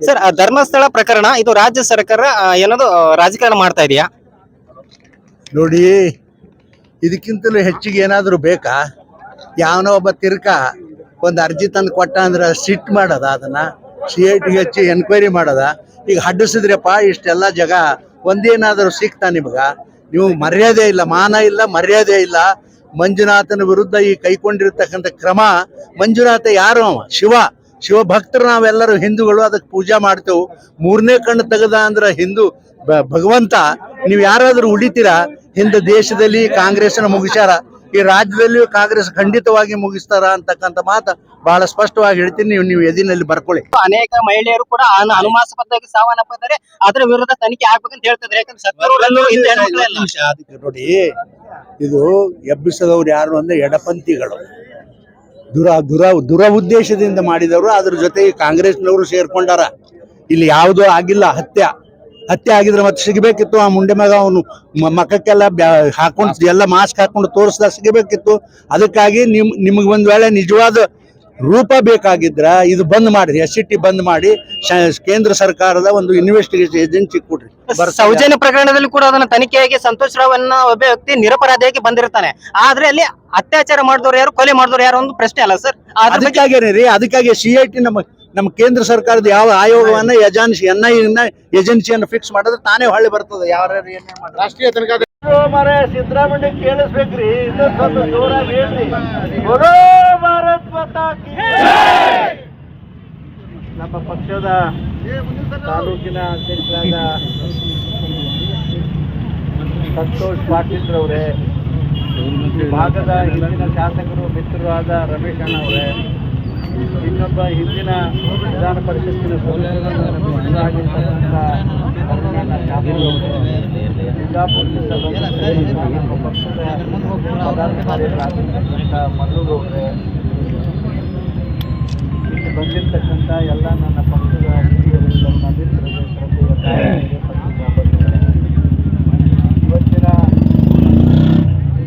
Sir, ಆ ಧರ್ಮಸ್ಥಳ ಪ್ರಕರಣ, ಇದು ರಾಜ್ಯ ಸರ್ಕಾರ ಏನದು ರಾಜಕಾರಣ ಮಾಡ್ತಾ ಇದೆಯಾ? ನೋಡಿ, ಇದಕ್ಕಿಂತಲೂ ಹೆಚ್ಚಿಗೆ ಏನಾದರೂ ಬೇಕಾ? ಯಾವನೋ ಒಬ್ಬ ತಿರ್ಕ ಒಂದು ಅರ್ಜಿ ತಂದು ಕೊಟ್ಟ ಅಂದ್ರೆ ಸಿಟ್ ಮಾಡೋದ ಅದನ್ನ? ಸಿ ಐ ಟಿಗೆ ಹಚ್ಚಿ ಎನ್ಕ್ವೈರಿ ಮಾಡೋದ? ಈಗ ಹಡ್ಡಿಸಿದ್ರಪ್ಪ, ಇಷ್ಟೆಲ್ಲ ಜಗ, ಒಂದೇನಾದರೂ ಸಿಕ್ತಾ ನಿಮಗ? ನೀವು ಮರ್ಯಾದೆ ಇಲ್ಲ, ಮಾನ ಇಲ್ಲ, ಮರ್ಯಾದೆ ಇಲ್ಲ. ಮಂಜುನಾಥನ ವಿರುದ್ಧ ಈ ಕೈಕೊಂಡಿರ್ತಕ್ಕಂಥ ಕ್ರಮ, ಮಂಜುನಾಥ ಯಾರು? ಶಿವ. ಶಿವ ಭಕ್ತರು ನಾವೆಲ್ಲರೂ ಹಿಂದೂಗಳು ಅದಕ್ಕೆ ಪೂಜಾ ಮಾಡ್ತೇವೆ. ಮೂರನೇ ಕಣ್ಣು ತೆಗೆದ ಅಂದ್ರೆ ಹಿಂದೂ ಭಗವಂತ ನೀವು ಯಾರಾದರೂ ಉಳಿತೀರಾ? ಹಿಂದೆ ದೇಶದಲ್ಲಿ ಕಾಂಗ್ರೆಸ್ನ ಮುಗಿಸ್ಯಾರ ಈ ರಾಜ್ಯದಲ್ಲಿಯೂ ಕಾಂಗ್ರೆಸ್ ಖಂಡಿತವಾಗಿ ಮುಗಿಸ್ತಾರ ಅಂತಕ್ಕಂಥ ಮಾತು ಬಹಳ ಸ್ಪಷ್ಟವಾಗಿ ಹೇಳ್ತೀನಿ. ನೀವು ನೀವು ಎದಿನಲ್ಲಿ ಬರ್ಕೊಳ್ಳಿ. ಅನೇಕ ಮಹಿಳೆಯರು ಕೂಡ ಅನು- ಅನುಮಾನಾಸ್ಪದವಾಗಿ ಸಾವನ್ನಪ್ಪಿದ್ದಾರೆ ಅದರ ವಿರುದ್ಧ ತನಿಖೆ ಆಗ್ಬೇಕಂತ ಹೇಳ್ತಿದ್ರೆ ಯಾಕಂದ್ರೆ ನೋಡಿ ಇದು ಎಬ್ಬಿಸದವ್ರು ಯಾರು ಅಂದ್ರೆ ಎಡಪಂಥಿಗಳು. ದುರ ದುರ ದುರ ಉದ್ದೇಶದಿಂದ ಮಾಡಿದವರು, ಅದ್ರ ಜೊತೆಗೆ ಕಾಂಗ್ರೆಸ್ನವರು ಸೇರ್ಕೊಂಡಾರ. ಇಲ್ಲಿ ಯಾವುದೂ ಆಗಿಲ್ಲ, ಹತ್ಯೆ. ಹತ್ಯೆ ಆಗಿದ್ರೆ ಮತ್ತೆ ಸಿಗಬೇಕಿತ್ತು, ಆ ಮುಂಡೆ ಮಗ ಅವನು ಮಕ್ಕಕ್ಕೆಲ್ಲ ಹಾಕೊಂಡು ಎಲ್ಲ ಮಾಸ್ಕ್ ಹಾಕೊಂಡು ತೋರಿಸ್ದ ಸಿಗಬೇಕಿತ್ತು. ಅದಕ್ಕಾಗಿ ನಿಮ್, ನಿಮ್ಗೆ ಒಂದು ವೇಳೆ ನಿಜವಾದ ರೂಪ ಬೇಕಾಗಿದ್ರ ಇದು ಬಂದ್ ಮಾಡ್ರಿ ಎಸ್ ಸಿ ಟಿ ಬಂದ್ ಮಾಡಿ ಶ- ಕೇಂದ್ರ ಸರ್ಕಾರದ ಒಂದು ಇನ್ವೆಸ್ಟಿಗೇಷನ್ ಏಜೆನ್ಸಿ ಕೊಡ್ರಿ. ಸೌಜನ್ಯ ಪ್ರಕರಣದಲ್ಲಿ ಕೂಡ ಅದನ್ನ ತನಿಖೆಯಾಗಿ ಸಂತೋಷ್ ರಾವ್ ಅನ್ನೋ ಒಬ್ಬ ವ್ಯಕ್ತಿ ನಿರಪರಾಧಿಯಾಗಿ ಬಂದಿರ್ತಾನೆ. ಆದ್ರೆ ಅಲ್ಲಿ ಅತ್ಯಾಚಾರ ಮಾಡಿದವರು ಯಾರು ಕೊಲೆ ಮಾಡಿದವರು ಯಾರು ಒಂದು ಪ್ರಶ್ನೆ ಅಲ್ಲ ಸರ್. ಅದಕ್ಕಾಗಿ ರೀ ಅದಕ್ಕಾಗಿ ಸಿ ಐ ಟಿ ನಮ್ಮ ನಮ್ಮ ಕೇಂದ್ರ ಸರ್ಕಾರದ ಯಾವ ಆಯೋಗವನ್ನ ಏಜೆನ್ಸಿ ಎನ್ ಐ ಏಜೆನ್ಸಿಯನ್ನು ಫಿಕ್ಸ್ ಮಾಡಿದ್ರೆ ತಾನೇ ಹೊಳ್ಳಿ ಬರ್ತದೆ. ಯಾರು ರಾಷ್ಟ್ರೀಯ ತನಿಖಾ ಮರೆ ಸಿದ್ದರಾಮಯ್ಯ ಕೇಳಿಸ್ಬೇಕ್ರಿ ಇನ್ನೊಂದು ಸ್ವಲ್ಪ ಜೋರಾಗಿ ಹೇಳ್ರಿ. ನಮ್ಮ ಪಕ್ಷದ ತಾಲೂಕಿನ ಅಧ್ಯಕ್ಷರಾದ ಸಂತೋಷ್ ಪಾಟೀಲ್ ರವರೇ ಭಾಗದ ಹಿಂದಿನ ಶಾಸಕರು ಮಿತ್ರರಾದ ರಮೇಶ್ ಅಣ್ಣ ಅವರೇ, ಇನ್ನೊಬ್ಬ ಹಿಂದಿನ ವಿಧಾನ ಪರಿಷತ್ತಿನ ಅವರೇ ಪಕ್ಷದ ಪದಾಧಿಕಾರಿಗಳಾಗಿರ್ತಕ್ಕಂಥ ಮಲ್ಲುಗೌಡ್ರೆ ಇಲ್ಲಿ ಬಂದಿರತಕ್ಕಂಥ ಎಲ್ಲ ನನ್ನ ಪಕ್ಷದ ಇವತ್ತಿನ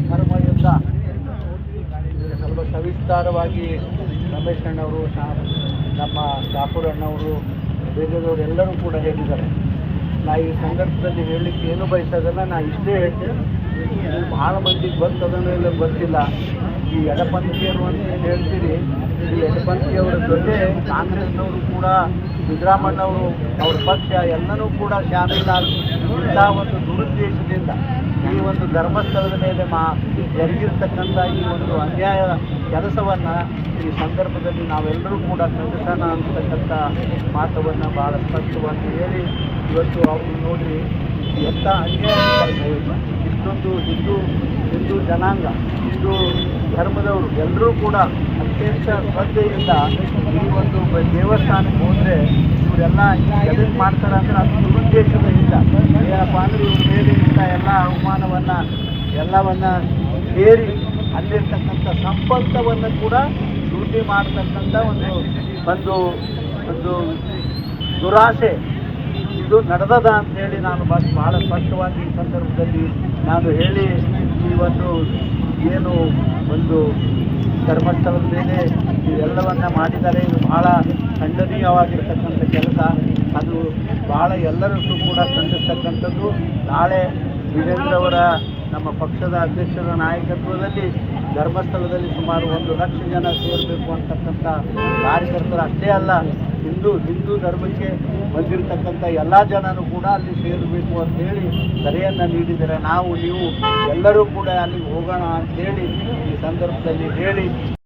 ಧರ್ಮದಿಂದ ಸ್ವಲ್ಪ ಸವಿಸ್ತಾರವಾಗಿ ರಮೇಶ್ ಅಣ್ಣವರು ನಮ್ಮ ಶಾಪುರ್ ಅಣ್ಣವರು ಬೇರೆದವರು ಎಲ್ಲರೂ ಕೂಡ ಹೇಳಿದ್ದಾರೆ. ನಾ ಈ ಸಂದರ್ಭದಲ್ಲಿ ಹೇಳಲಿಕ್ಕೆ ಏನು ಬಯಸೋದಲ್ಲ, ನಾ ಇಷ್ಟೇ ಹೇಳ್ತೇನೆ. ಭಾಳ ಮಂದಿಗೆ ಗೊತ್ತದನೋ ಇಲ್ಲ ಗೊತ್ತಿಲ್ಲ. ಈ ಯಡಪಂಥಿಯರು ಅಂತ ಏನು ಹೇಳ್ತೀರಿ, ಈ ಯಡಪಂಥಿಯವರ ಜೊತೆ ಕಾಂಗ್ರೆಸ್ನವರು ಕೂಡ ಸಿದ್ದರಾಮಣ್ಣವರು ಅವ್ರ ಪಕ್ಷ ಎಲ್ಲನೂ ಕೂಡ ಶಾಮೀಲಾಗಿ ಇಂಥ ಒಂದು ದುರುದ್ದೇಶದಿಂದ ಈ ಒಂದು ಧರ್ಮಸ್ಥಳದ ಮೇಲೆ ಮಾ ಜರುಗಿರ್ತಕ್ಕಂಥ ಈ ಒಂದು ಅನ್ಯಾಯ ಕೆಲಸವನ್ನು ಈ ಸಂದರ್ಭದಲ್ಲಿ ನಾವೆಲ್ಲರೂ ಕೂಡ ಖಂಡಿಸೋಣ ಅಂತಕ್ಕಂಥ ಮಾತವನ್ನು ಭಾಳ ಸ್ಪಷ್ಟವಾಗಿ ಹೇಳಿ, ಇವತ್ತು ಅವರು ನೋಡಿ ಎಂಥ ಅನ್ಯಾಯ ಇಷ್ಟೊಂದು ಹಿಂದೂ ಹಿಂದೂ ಜನಾಂಗ, ಹಿಂದೂ ಧರ್ಮದವರು ಎಲ್ಲರೂ ಕೂಡ ಅತ್ಯಂತ ಶ್ರದ್ಧೆಯಿಂದ ಈ ಒಂದು ದೇವಸ್ಥಾನಕ್ಕೆ ಹೋದರೆ ಇವರೆಲ್ಲ ಎದಕ್ಕೆ ಮಾಡ್ತಾರೆ ಅಂದರೆ ಅದು ದುರುದ್ದೇಶದಿಂದ ಏನಪ್ಪ ಅಂದರೆ ಇವ್ರ ಮೇಲೆ ಇಂಥ ಎಲ್ಲ ಅವಮಾನವನ್ನು, ಎಲ್ಲವನ್ನ ಸೇರಿ ಅಲ್ಲಿರ್ತಕ್ಕಂಥ ಸಂಪತ್ತವನ್ನು ಕೂಡ ಲೂಟಿ ಮಾಡ್ತಕ್ಕಂಥ ಒಂದು ಒಂದು ಒಂದು ದುರಾಸೆ ಇದು ನಡೆದದ ಅಂತ ಹೇಳಿ ನಾನು ಭಾಳ ಸ್ಪಷ್ಟವಾಗಿ ಈ ಸಂದರ್ಭದಲ್ಲಿ ನಾನು ಹೇಳಿ ಈ ಒಂದು ಏನು ಒಂದು ಧರ್ಮಸ್ಥಳದ ಮೇಲೆ ಇವೆಲ್ಲವನ್ನ ಮಾಡಿದ್ದಾರೆ. ಇದು ಬಹಳ ಖಂಡನೀಯವಾಗಿರ್ತಕ್ಕಂಥ ಕೆಲಸ. ಅದು ಬಹಳ ಎಲ್ಲರಿಗೂ ಕೂಡ ಖಂಡಿಸ್ತಕ್ಕಂಥದ್ದು. ನಾಳೆ ವೀರೇಂದ್ರ ಅವರ ನಮ್ಮ ಪಕ್ಷದ ಅಧ್ಯಕ್ಷರ ನಾಯಕತ್ವದಲ್ಲಿ ಧರ್ಮಸ್ಥಳದಲ್ಲಿ ಸುಮಾರು ಒಂದು ಲಕ್ಷ ಜನ ಸೇರಬೇಕು ಅಂತಕ್ಕಂಥ ಕಾರ್ಯಕರ್ತರು ಅಷ್ಟೇ ಅಲ್ಲ ಹಿಂದೂ ಹಿಂದೂ ಧರ್ಮಕ್ಕೆ ಬಂದಿರತಕ್ಕಂಥ ಎಲ್ಲ ಜನರು ಕೂಡ ಅಲ್ಲಿ ಸೇರಬೇಕು ಅಂತ ಹೇಳಿ ಕರೆಯನ್ನು ನೀಡಿದರೆ ನಾವು ನೀವು ಎಲ್ಲರೂ ಕೂಡ ಅಲ್ಲಿಗೆ ಹೋಗೋಣ ಅಂತ ಹೇಳಿ ಈ ಸಂದರ್ಭದಲ್ಲಿ ಹೇಳಿ.